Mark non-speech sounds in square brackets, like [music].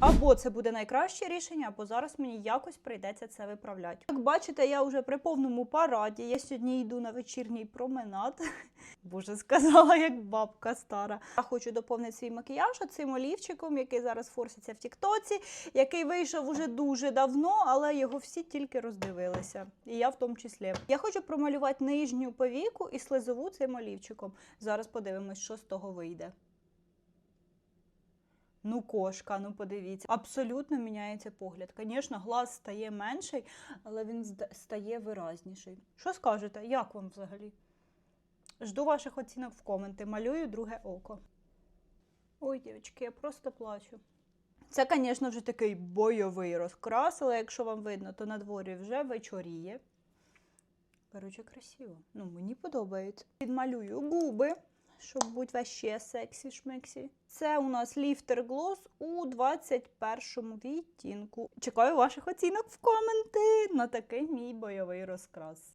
Або це буде найкраще рішення, або зараз мені якось прийдеться це виправляти. Як бачите, я вже при повному параді. Я сьогодні йду на вечірній променад. [laughs] Боже, сказала, як бабка стара. Я хочу доповнити свій макіяж цим олівчиком, який зараз форситься в Тіктоці, який вийшов уже дуже давно, але його всі тільки роздивилися. І я в тому числі. Я хочу промалювати нижню повіку і слизову цим олівчиком. Зараз подивимось, що з того вийде. Ну, кошка, ну подивіться. Абсолютно міняється погляд. Звісно, глаз стає менший, але він стає виразніший. Що скажете? Як вам взагалі? Жду ваших оцінок в коменти. Малюю друге око. Ой, дівчатки, я просто плачу. Це, звісно, вже такий бойовий розкрас, але якщо вам видно, то на дворі вже вечоріє. Коротше, красиво. Ну, мені подобається. Підмалюю губи, щоб бути ваще сексі-шмексі. Це у нас ліфтер глос у 21 відтінку. Чекаю ваших оцінок в коменти на такий мій бойовий розкрас.